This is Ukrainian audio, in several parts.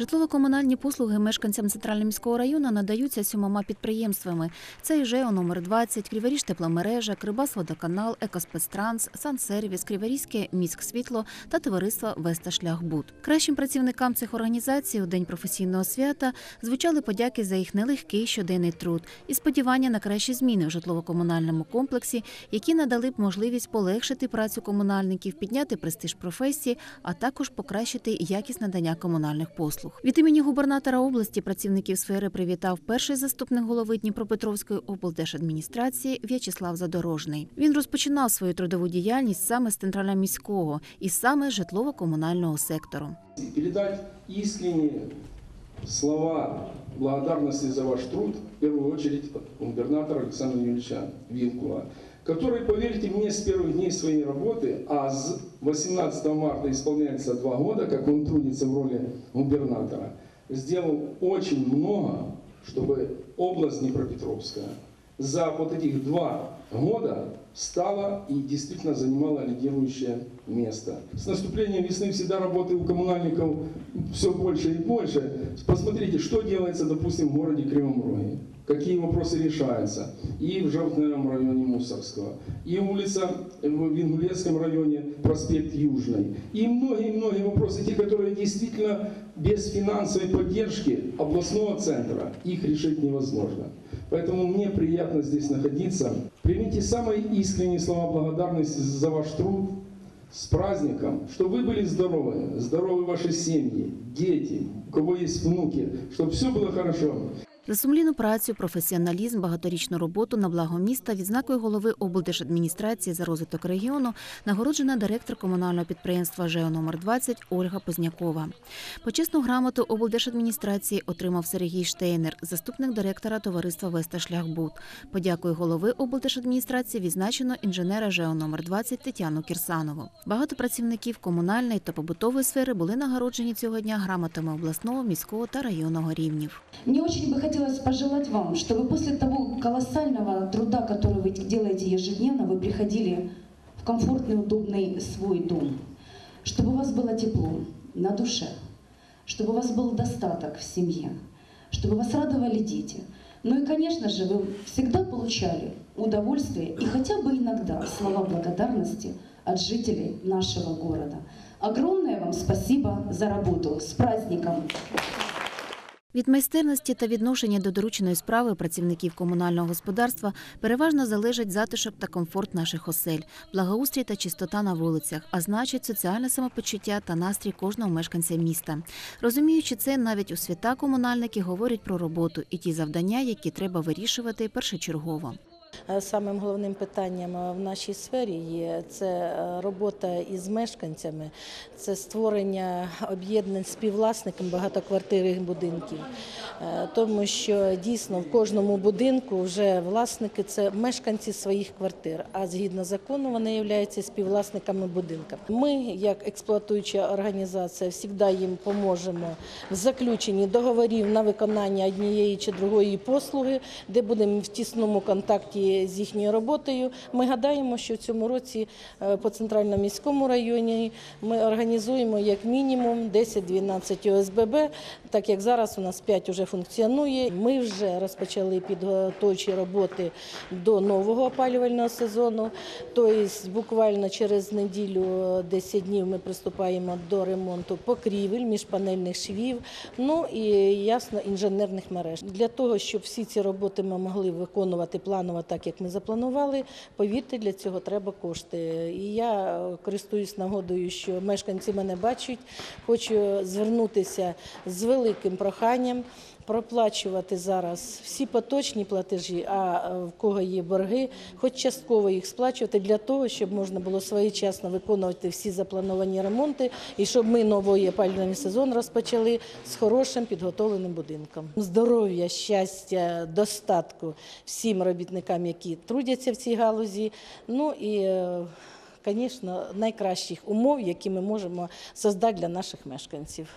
Житлово-комунальні послуги мешканцям центрального міського району надаються сьомома підприємствами. Це ІЖЕО номер 20, Криворіж тепломережа, Крибас водоканал, Екоспецтранс, Сансервіс, Криворізьке міськсвітло та товариство Веста Шляхбуд. Кращим працівникам цих організацій у день професійного свята звучали подяки за їх нелегкий щоденний труд і сподівання на кращі зміни в житлово-комунальному комплексі, які надали б можливість полегшити працю комунальників, підняти престиж професії, а також покращити якість надання комунальних послуг. Від імені губернатора області працівників сфери привітав перший заступник голови Дніпропетровської облдержадміністрації В'ячеслав Задорожний. Він розпочинав свою трудову діяльність саме з центрального міського і саме житлово-комунального сектору. и передать слова благодарности за ваш труд, в очередь от губернатора Александра Юрьевича Вилкула, который, поверьте мне, с первых дней своей работы, а с 18 марта исполняется два года, как он трудится в роли губернатора, сделал очень много, чтобы область Днепропетровская за вот этих два года стала и действительно занимала лидирующее место. С наступлением весны всегда работы у коммунальников все больше и больше. Посмотрите, что делается, допустим, в городе Кривом Роге. Какие вопросы решаются. И в Желтном районе Мусорского. И улица в Вингулецком районе, проспект Южный. И многие-многие вопросы, те, которые действительно без финансовой поддержки областного центра, их решить невозможно. Поэтому мне приятно здесь находиться. Примите самые искренние слова благодарности за ваш труд. С праздником, чтобы вы были здоровы, здоровы ваши семьи, дети, у кого есть внуки, чтобы все было хорошо. За сумлінну працю, професіоналізм, багаторічну роботу на благо міста відзнакою голови облдержадміністрації за розвиток регіону нагороджена директор комунального підприємства ЖЕО номер 20 Ольга Познякова. Почесну грамоту облдержадміністрації отримав Сергій Штейнер, заступник директора товариства Веста Шляхбуд. Подякою голови облдержадміністрації відзначено інженера ЖЕО номер 20 Тетяну Кірсанову. Багато працівників комунальної та побутової сфери були нагороджені цього дня грамотами обласного, міського та районного рівнів. Мне очень бы хотелось пожелать вам, чтобы после того колоссального труда, который вы делаете ежедневно, вы приходили в комфортный, удобный свой дом, чтобы у вас было тепло на душе, чтобы у вас был достаток в семье, чтобы вас радовали дети. Ну и, конечно же, вы всегда получали удовольствие и хотя бы иногда слова благодарности от жителей нашего города. Огромное вам спасибо за работу. С праздником! Від майстерності та відношення до дорученої справи працівників комунального господарства переважно залежить затишок та комфорт наших осель, благоустрій та чистота на вулицях, а значить, соціальне самопочуття та настрій кожного мешканця міста. Розуміючи це, навіть у свята комунальники говорять про роботу і ті завдання, які треба вирішувати першочергово. Е, Самим головним питанням е, в нашій сфері є це е, робота із мешканцями, це створення об'єднань співвласниками багатоквартирних будинків, тому що дійсно в кожному будинку вже власники це мешканці своїх квартир. А згідно закону вони являються співвласниками будинка. Ми, як експлуатуюча організація, завжди їм поможемо в заключенні договорів на виконання однієї чи другої послуги, де будемо в тісному контакті з їхньою роботою. Ми гадаємо, що в цьому році е, по центральному міському районі ми організуємо як мінімум 10-12 ОСББ, так як зараз у нас 5 вже функціонує. Ми вже розпочали підготовчі роботи до нового опалювального сезону. Тобто буквально через неділю 10 днів ми приступаємо до ремонту покрівель, міжпанельних швів, ну і ясно інженерних мереж. Для того, щоб всі ці роботи ми могли виконувати планово так, як ми запланували, повірте, для цього треба кошти. І я користуюсь нагодою, що мешканці мене бачать. Хочу звернутися з великим проханням. Проплачувати зараз всі поточні платежі, а е, в кого є борги, хоч частково їх сплачувати для того, щоб можна було своєчасно виконувати всі заплановані ремонти, і щоб ми новий опалювальний сезон розпочали з хорошим підготовленим будинком. Здоров'я, щастя, достатку всім робітникам, які трудяться в цій галузі. Ну і е, Звісно, найкращих умов, які ми можемо создати для наших мешканців.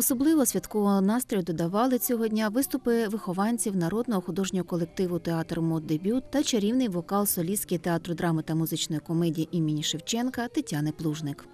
Особливо святкового настрою додавали цього дня виступи вихованців народного художнього колективу Театр мод дебют та чарівний вокал солістки театру драми та музичної комедії імені Шевченка Тетяни Плужник.